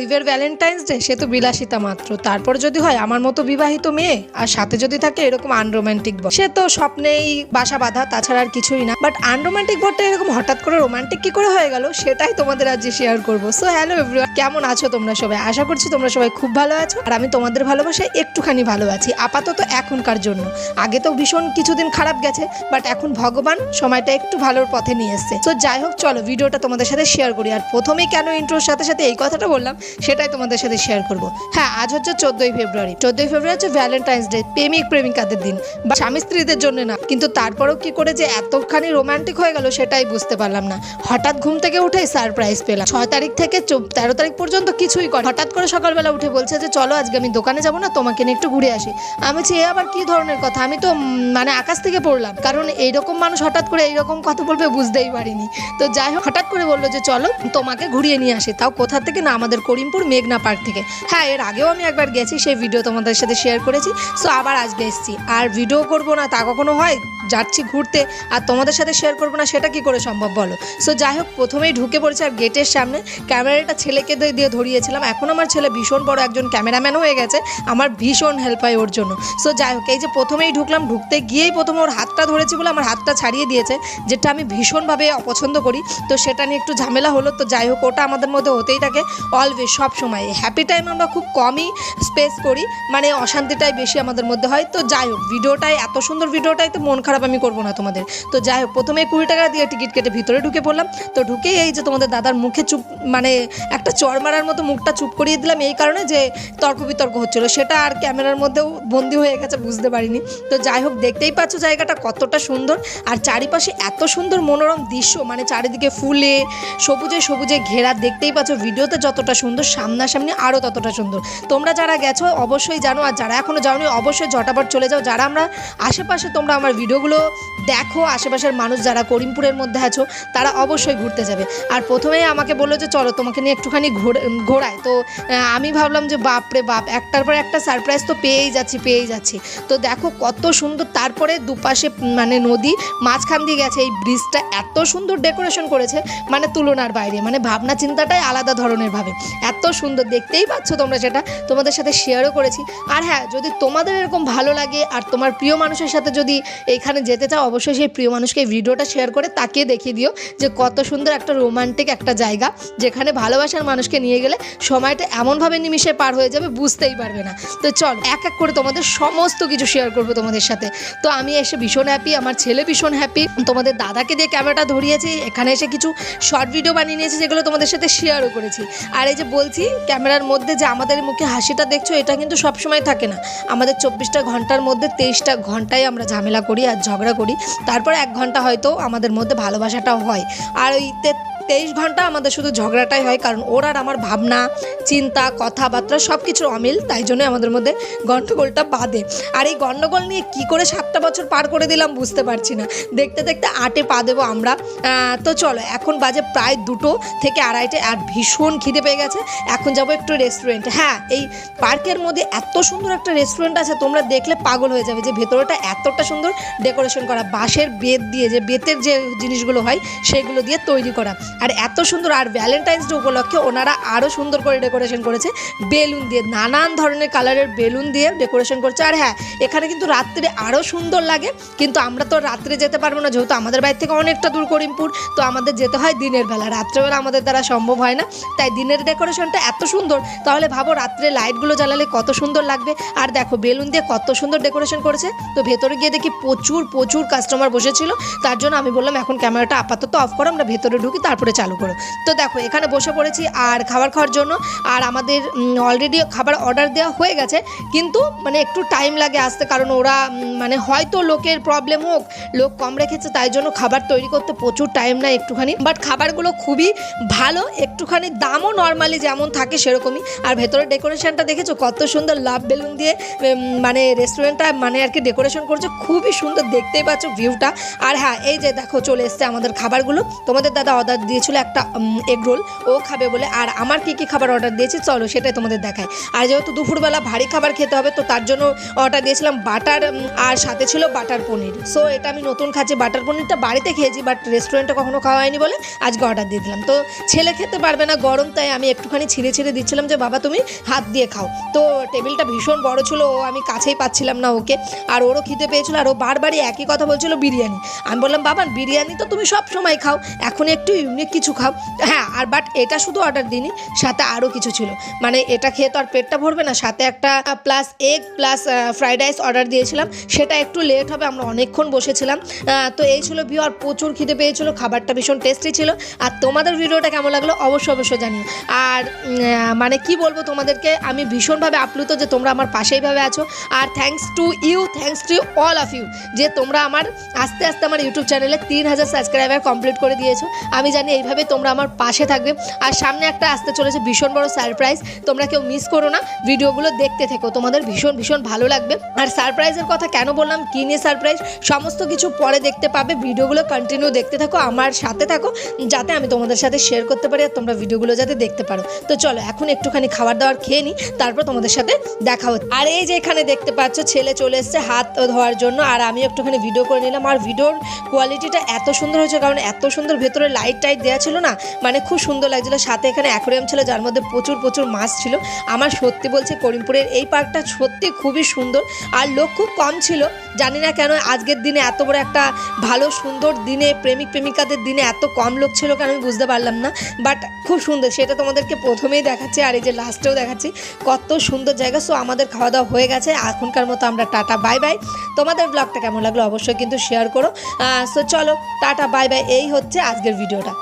গরিবের Valentine's day সে তো বিলাসিতা মাত্র। তারপর যদি হয়, আমার মতো বিবাহিত মেয়ে, আর সাথে যদি থাকে এরকম আনরোমান্টিক বর সে তো স্বপ্নেই বাসা বাঁধা, তাছাড়া আর কিছুই না। বাট আনরোমান্টিক বরটা এরকম হঠাৎ করে রোমান্টিক কি করে হয়ে গেল, সেটাই তোমাদের আজ শেয়ার করব। সো হ্যালো এভরিওয়ান কেমন আছো তোমরা সবাই? আশা করছি তোমরা সবাই খুব ভালো আছো, আর আমি তোমাদের ভালোবাসায় একটুখানি ভালো আছি। আপাতত এখনকার জন্য। আগে তো ভীষণ কিছুদিন খারাপ গেছে বাট এখন ভগবান সময়টা একটু ভালোর পথে নিয়ে এসছে। তো যাই হোক, চলো ভিডিওটা তোমাদের সাথে শেয়ার করি। আর প্রথমেই কেন ইন্ট্রোর সাথে সাথে এই কথাটা বললাম সেটাই তোমাদের সাথে শেয়ার করব। হ্যাঁ আজ হচ্ছে চোদ্দোই ফেব্রুয়ারি। চোদ্দোই ফেব্রুয়ারি হচ্ছে ভ্যালেন্টাইন্স ডে প্রেমিক প্রেমিকাদের দিন। বা স্বামী স্ত্রীদের জন্য না, কিন্তু তারপরেও কি করে যে এতখানি রোমান্টিক হয়ে গেল সেটাই বুঝতে পারলাম না। হঠাৎ ঘুম থেকে উঠেই সারপ্রাইজ পেলাম। ছয় তারিখ থেকে তেরো তারিখ পর্যন্ত কিছুই করে হঠাৎ করে সকালবেলা উঠে বলছে যে, চলো আজকে আমি দোকানে যাব না, তোমাকে নিয়ে একটু ঘুরে আসি। আমি এ আবার কি ধরনের কথা? আমি তো মানে আকাশ থেকে পড়লাম। কারণ এইরকম মানুষ হঠাৎ করে এইরকম কথা বলবে বুঝতেই পারিনি। তো যাই হোক, হঠাৎ করে বলল যে, চলো তোমাকে ঘুরিয়ে নিয়ে আসি। তাও কোথা থেকে না আমাদের করিমপুর মেঘনা পার্ক থেকে। হ্যাঁ এর আগেও আমি একবার গেছি, সেই ভিডিও তোমাদের সাথে শেয়ার করেছি। সো আবার আজকে এসেছি। আর ভিডিও করব না, তা কখনো হয়? যাচ্ছি ঘুরতে আর তোমাদের সাথে শেয়ার করব না, সেটা কি করে সম্ভব বলো? সো যাই হোক প্রথমেই ঢুকে পড়েছে আর গেটের সামনে। ক্যামেরাটা ছেলেকে দিয়ে- ধরিয়েছিলাম। এখন আমার ছেলে ভীষণ বড় একজন ক্যামেরাম্যান হয়ে গেছে। আমার ভীষণ হেল্প হয় ওর জন্য। সো যাই হোক এই যে প্রথমেই ঢুকলাম, ঢুকতে গিয়েই প্রথমে ওর হাতটা ধরেছি বলে আমার হাতটা ছাড়িয়ে দিয়েছে, যেটা আমি ভীষণভাবে অপছন্দ করি। তো সেটা নিয়ে একটু ঝামেলা হলো। তো যাই হোক ওটা আমাদের মধ্যে হতেই থাকে অলওয়েজ সব সময়। হ্যাপি টাইম আমরা খুব কমই স্পেস করি মানে অশান্তিটাই বেশি আমাদের মধ্যে হয়। তো যাই হোক ভিডিওটাই এত সুন্দর ভিডিওটাই তো মন খারাপ আমি করব না তোমাদের। তো যাই হোক, প্রথমে কুড়ি টাকা দিয়ে টিকিট কেটে ভিতরে ঢুকে পড়লাম। তো ঢুকেই এই যে তোমাদের দাদার মুখে চুপ মানে একটা চর মারার মতো মুখটা চুপ করিয়ে দিলাম, এই কারণে যে তর্ক বিতর্ক হচ্ছিল। সেটা আর ক্যামেরার মধ্যেও বন্দি হয়ে গেছে, বুঝতে পারিনি। তো যাই হোক, দেখতেই পাচ্ছ জায়গাটা কতটা সুন্দর। আর চারিপাশে এত সুন্দর মনোরম দৃশ্য মানে চারিদিকে ফুলে, সবুজে সবুজে ঘেরা, দেখতেই পাচ্ছ ভিডিওতে যতটা সুন্দর, সামনাসামনি আরও ততটা সুন্দর। তোমরা যারা গেছো, অবশ্যই জানো, আর যারা এখনও যাওনি, অবশ্যই ঝটাপট চলে যাও। যারা আমরা আশেপাশে তোমরা আমার ভিডিওগুলো দেখো, আশেপাশের মানুষ যারা করিমপুরের মধ্যে আছো, তারা অবশ্যই ঘুরতে যাবে। আর প্রথমেই আমাকে বলল যে, চলো, তোমাকে নিয়ে একটুখানি ঘোর- ঘোরায় তো আমি ভাবলাম যে, বাপরে বাপ, একটার পর একটা সারপ্রাইজ তো পেয়েই যাচ্ছি পেয়েই যাচ্ছি। তো দেখো, কত সুন্দর, তারপরে দুপাশে মানে নদী, মাঝখান দিয়ে গেছে, এই ব্রিজটা এত সুন্দর ডেকোরেশন করেছে মানে তুলনার বাইরে মানে ভাবনা চিন্তাটাই আলাদা ধরনের ভাবে। এত সুন্দর, দেখতেই পাচ্ছ তোমরা সেটা? তোমাদের সাথে শেয়ারও করেছি। আর হ্যাঁ যদি তোমাদের এরকম ভালো লাগে, আর তোমার প্রিয় মানুষের সাথে যদি এইখানে যেতে চাও, অবশ্যই সেই প্রিয় মানুষকে ভিডিওটা শেয়ার করে তাকে দেখিয়ে দিও যে কত সুন্দর একটা রোমান্টিক একটা জায়গা যেখানে ভালোবাসার মানুষকে নিয়ে গেলে সময়টা এমনভাবে নিমিশে পার হয়ে যাবে, বুঝতেই পারবে না। তো চল, এক এক করে তোমাদের সমস্ত কিছু শেয়ার করব তোমাদের সাথে। তো আমি এসে ভীষণ হ্যাপি আমার ছেলে ভীষণ হ্যাপি তোমাদের দাদাকে দিয়ে ক্যামেরাটা ধরিয়েছি, এখানে এসে কিছু শর্ট ভিডিও বানিয়ে নিয়েছি যেগুলো তোমাদের সাথে শেয়ারও করেছি। আর এই যে বলছি ক্যামেরার মধ্যে যে আমাদের মুখে হাসিটা দেখছ, এটা কিন্তু সবসময় থাকে না। আমাদের চব্বিশটা ঘণ্টার মধ্যে তেইশটা ঘন্টায় আমরা ঝামেলা করি, আর ঝগড়া করি তারপর এক ঘণ্টা হয়তো আমাদের মধ্যে ভালোবাসাটাও হয়। আর ওই তেইশ ঘণ্টা আমাদের শুধু ঝগড়াটাই হয়, কারণ ওর আর আমার ভাবনা, চিন্তা, কথাবার্তা সব কিছুর অমিল, তাই জন্য আমাদের মধ্যে গণ্ডগোলটা বাঁধে। আর এই গণ্ডগোল নিয়ে কি করে সাতটা বছর পার করে দিলাম বুঝতে পারছি না। দেখতে দেখতে আটে পা দেবো আমরা। তো চলো, এখন বাজে প্রায় দুটো থেকে আড়াইটে, আর ভীষণ খিদে পেয়ে গেছে। এখন যাব একটু রেস্টুরেন্টে হ্যাঁ এই পার্কের মধ্যে এত সুন্দর একটা রেস্টুরেন্ট আছে, তোমরা দেখলে পাগল হয়ে যাবে যে ভেতরটা এতটা সুন্দর ডেকোরেশন করা। বাঁশের বেত দিয়ে, যে বেতের যে জিনিসগুলো হয়, সেগুলো দিয়ে তৈরি করা। আর এত সুন্দর, আর ভ্যালেন্টাইন্স ডে উপলক্ষে ওনারা আরও সুন্দর করে ডেকোরেশন করেছে। বেলুন দিয়ে, নানান ধরনের কালারের বেলুন দিয়ে ডেকোরেশন করছে। আর হ্যাঁ এখানে কিন্তু রাত্রে আরও সুন্দর লাগে, কিন্তু আমরা তো রাত্রে যেতে পারব না, যেহেতু আমাদের বাড়ি থেকে অনেকটা দূর করিমপুর, তো আমাদের যেতে হয় দিনের বেলা। রাত্রেবেলা আমাদের দ্বারা সম্ভব হয় না, তাই দিনের ডেকোরেশনটা এত সুন্দর। তাহলে ভাবো রাত্রে লাইটগুলো জ্বালালে কত সুন্দর লাগবে। আর দেখো, বেলুন দিয়ে কত সুন্দর ডেকোরেশন করেছে। তো ভেতরে গিয়ে দেখি প্রচুর প্রচুর কাস্টমার বসেছিল। তার জন্য আমি বললাম, এখন ক্যামেরাটা আপাতত অফ করো, আমরা ভেতরে ঢুকি, তারপরে চালু করো। তো দেখো, এখানে বসে পড়েছি আর খাবার খাওয়ার জন্য। আর আমাদের অলরেডি খাবার অর্ডার দেওয়া হয়ে গেছে। কিন্তু মানে একটু টাইম লাগে আসতে, কারণ ওরা মানে হয়তো লোকের প্রবলেম হোক, লোক কম রেখেছে, তাই জন্য খাবার তৈরি করতে প্রচুর টাইম নেয় একটুখানি। বাট খাবারগুলো খুবই ভালো, একটুখানি দামও নর্মালি যেমন থাকে সেরকমই। আর ভেতরে ডেকোরেশনটা দেখেছ? কত সুন্দর লাভ বেলুন দিয়ে মানে রেস্টুরেন্টটা মানে আর কি ডেকোরেশন করছে। খুবই সুন্দর, দেখতেই পাচ্ছ ভিউটা আর হ্যাঁ এই যে দেখো, চলে এসছে আমাদের খাবারগুলো। তোমাদের দাদা অর্ডার দিয়েছিল একটা এগ রোল ও খাবে বলে, আর আমার কি কি খাবার অর্ডার দিয়েছি, চলো সেটাই তোমাদের দেখায় আর যেহেতু দুপুরবেলা ভারী খাবার খেতে হবে, তো তার জন্য অর্ডার দিয়েছিলাম বাটার আর সাথে ছিল বাটার পনির। সো এটা আমি নতুন খাচ্ছি, বাটার পনিরটা বাড়িতে খেয়েছি বাট রেস্টুরেন্টে কখনো খাওয়া হয়নি বলে আজকে অর্ডার দিয়ে দিলাম। তো ছেলে খেতে পারবে না গরম, তাই আমি একটুখানি ছিঁড়ে ছিঁড়ে দিচ্ছিলাম যে, বাবা, তুমি হাত দিয়ে খাও। তো টেবিলটা ভীষণ বড় ছিল, ও আমি কাছেই পাচ্ছিলাম না ওকে। আর ওরও খিদে পেয়েছিল, আর ও বারবারই একই কথা বলছিল, বিরিয়ানি। আমি বললাম, বাবা, বিরিয়ানি তো তুমি সব সময় খাও, এখন একটু ইউনিক কিছু খাও। হ্যাঁ আর বাট এটা শুধু অর্ডার দিইনি, সাথে আরও কিছু ছিল। মানে এটা খেয়ে তো আর পেটটা ভরবে না, সাথে একটা plus egg plus fried rice order দিয়েছিলাম। সেটা একটু লেট হবে, আমরা অনেকক্ষণ বসেছিলাম। তো এই ছিল ভিউ আর প্রচুর খিদে পেয়েছিল, খাবারটা ভীষণ টেস্টি ছিল। আর তোমাদের ভিডিওটা কেমন লাগল অবশ্যই অবশ্যই জানিও। আর মানে কি বলব তোমাদেরকে, আমি ভীষণভাবে আপ্লুত যে তোমরা আমার পাশেইভাবে আছো। আর thanks to you thanks to all of you যে তোমরা আমার আস্তে আস্তে আমার ইউটিউব চ্যানেলে তিন হাজার সাবস্ক্রাইবার কমপ্লিট করে দিয়েছ। আমি জানি এইভাবে তোমরা আমার পাশে থাকবে। আর সামনে একটা আসতে চলেছে ভীষণ বড় সারপ্রাইজ তোমরা কেউ মিস করো না। ভিডিওগুলো দেখতে থেকো। তোমাদের ভীষণ ভীষণ ভালো লাগবে। আর সারপ্রাইজের কথা কেন বললাম? কী নিয়ে সারপ্রাইজ সমস্ত কিছু পরে দেখতে পাবে। ভিডিওগুলো কন্টিনিউ দেখতে থাকো, আমার সাথে থাকো, যাতে আমি তোমাদের সাথে শেয়ার করতে পারি আর তোমরা ভিডিওগুলো যাতে দেখতে পারো। তো চলো, এখন একটুখানি খাবার দাবার খেয়ে নিই তারপর তোমাদের সাথে দেখা হচ্ছে। আর এই যে এখানে দেখতে পাচ্ছ, ছেলে চলে এসছে হাত ধোয়ার জন্য। আর আমি একটুখানি ভিডিও করে নিলাম। আর ভিডিওর কোয়ালিটিটা এত সুন্দর হয়েছে, কারণ এত সুন্দর ভেতরে লাইট টাইট দেওয়া ছিল না। মানে খুব সুন্দর লাগছিল। সাথে এখানে অ্যাকোরিয়াম ছিল, যার মধ্যে প্রচুর প্রচুর মাছ ছিল। আমার সত্যি বলছে, করিমপুরের এই পার্কটা সত্যি খুবই সুন্দর। আর লোক খুব কম ছিল। জানি না কেন আজকের দিনে এত বড় একটা ভালো, সুন্দর দিনে, প্রেমিক, প্রেমিকাদের দিনে এত কম লোক ছিল কেন আমি বুঝতে পারলাম না। বাট খুব সুন্দর, সেটা তোমাদেরকে প্রথমেই দেখাচ্ছি আর এই যে লাস্টেও দেখাচ্ছি। কত সুন্দর জায়গা। সো আমাদের খাওয়া দাওয়া হয়ে গেছে। এখনকার মতো আমরা টাটা বাই বাই তোমাদের ব্লগটা কেমন লাগল অবশ্যই কিন্তু শেয়ার করো। সো চলো, টাটা বাই বাই এই হচ্ছে আজকের ভিডিওটা